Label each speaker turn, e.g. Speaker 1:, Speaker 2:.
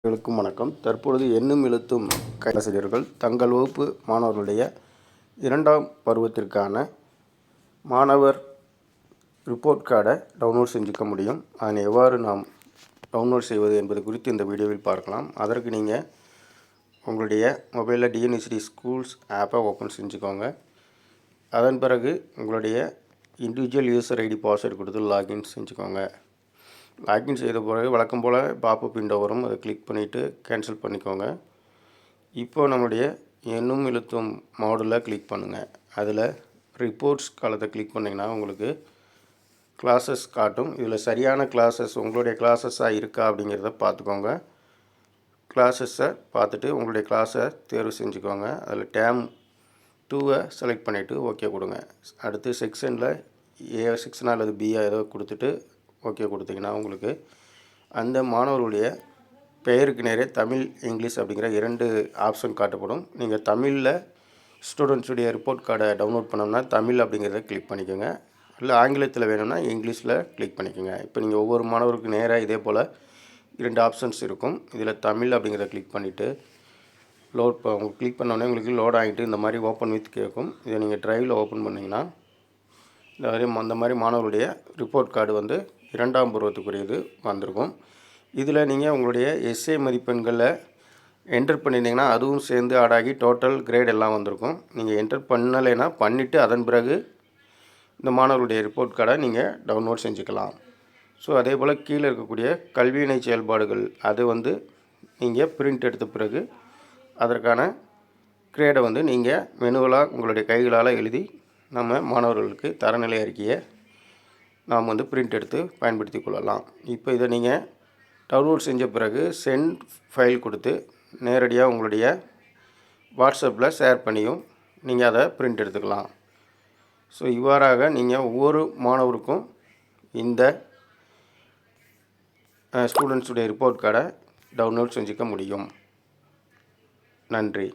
Speaker 1: அனைவருக்கும் வணக்கம். தற்பொழுது எண்ணும் எழுத்தும் கைலாசிரியர்கள் தங்கள் வகுப்பு மாணவர்களுடைய இரண்டாம் பருவத்திற்கான மாணவர் ரிப்போர்ட் கார்டை டவுன்லோட் செஞ்சுக்க முடியும். அதனை எவ்வாறு நாம் டவுன்லோட் செய்வது என்பது குறித்து இந்த வீடியோவில் பார்க்கலாம். அதற்கு நீங்கள் உங்களுடைய மொபைலில் டிஎன்எஸ்டி ஸ்கூல்ஸ் ஆப்பை ஓப்பன் செஞ்சுக்கோங்க. அதன் பிறகு உங்களுடைய இண்டிவிஜுவல் யூசர் ஐடி பாஸ்வேர்டு கொடுத்து லாகின் செஞ்சுக்கோங்க. லாகின் செய்த பிறகு வழக்கம் போல் பாப்பு விண்டோ வரும். அதை கிளிக் பண்ணிவிட்டு கேன்சல் பண்ணிக்கோங்க. இப்போ நம்முடைய எண்ணும் இழுத்தும் மாடலில் கிளிக் பண்ணுங்கள் அதில் ரிப்போர்ட்ஸ் காலத்தை கிளிக் பண்ணிங்கன்னா உங்களுக்கு கிளாஸஸ் காட்டும். இதில் சரியான கிளாஸஸ் உங்களுடைய கிளாஸஸாக இருக்கா அப்படிங்கிறத பார்த்துக்கோங்க. கிளாஸஸை பார்த்துட்டு உங்களுடைய கிளாஸை தேர்வு செஞ்சுக்கோங்க. அதில் டேம் டூவை செலக்ட் பண்ணிவிட்டு ஓகே கொடுங்க. அடுத்து செக்ஷனில் ஏ செக்ஷனாக அல்லது பிஆ ஏதோ கொடுத்துட்டு ஓகே கொடுத்தீங்கன்னா உங்களுக்கு அந்த மாணவர்களுடைய பெயருக்கு நேரே தமிழ் இங்கிலீஷ் அப்படிங்கிற இரண்டு ஆப்ஷன் காட்டப்படும். நீங்கள் தமிழில் ஸ்டூடெண்ட்ஸுடைய ரிப்போர்ட் கார்டை டவுன்லோட் பண்ணோம்னா தமிழ் அப்படிங்கிறத கிளிக் பண்ணிக்கோங்க. இல்லை ஆங்கிலத்தில் வேணும்னா இங்கிலீஷில் கிளிக் பண்ணிக்கோங்க. இப்போ நீங்கள் ஒவ்வொரு மாணவருக்கு நேராக இதே போல் இரண்டு ஆப்ஷன்ஸ் இருக்கும். இதில் தமிழ் அப்படிங்கிறத கிளிக் பண்ணிவிட்டு லோட் இப்போ உங்களுக்கு கிளிக் பண்ணோடனே உங்களுக்கு லோட் ஆகிட்டு இந்த மாதிரி ஓப்பன் வித் கேட்கும். இதை நீங்கள் ட்ரைவில் ஓப்பன் பண்ணிங்கன்னா இந்த மாதிரி அந்த மாதிரி மாணவருடைய ரிப்போர்ட் கார்டு வந்து இரண்டாம் பருவத்துக்குரியது வந்திருக்கும். இதில் நீங்கள் உங்களுடைய எஸ்ஏ மதிப்பெண்களை என்டர் பண்ணியிருந்தீங்கன்னா அதுவும் சேர்ந்து ஆடாகி டோட்டல் கிரேட் எல்லாம் வந்திருக்கும். நீங்கள் என்டர் பண்ணலைன்னா பண்ணிவிட்டு அதன் பிறகு இந்த மாணவர்களுடைய ரிப்போர்ட் கார்டை நீங்கள் டவுன்லோட் செஞ்சுக்கலாம். ஸோ அதே போல் கீழே இருக்கக்கூடிய கல்வியினை செயல்பாடுகள் அது வந்து நீங்கள் பிரிண்ட் எடுத்த பிறகு அதற்கான கிரேடை வந்து நீங்கள் மெனுவலாக உங்களுடைய கைகளால் எழுதி நம்ம மாணவர்களுக்கு தரநிலை அறிக்கையை நாம் வந்து பிரிண்ட் எடுத்து பயன்படுத்தி கொள்ளலாம். இப்போ இதை நீங்கள் டவுன்லோட் செஞ்ச பிறகு சென்ட் ஃபைல் கொடுத்து நேரடியாக உங்களுடைய வாட்ஸ்அப்பில் ஷேர் பண்ணியும் நீங்கள் அதை பிரிண்ட் எடுத்துக்கலாம். ஸோ இவ்வாறாக நீங்கள் ஒவ்வொரு மாணவருக்கும் இந்த ஸ்டூடெண்ட்ஸுடைய ரிப்போர்ட் கார்டை டவுன்லோட் செஞ்சுக்க முடியும். நன்றி.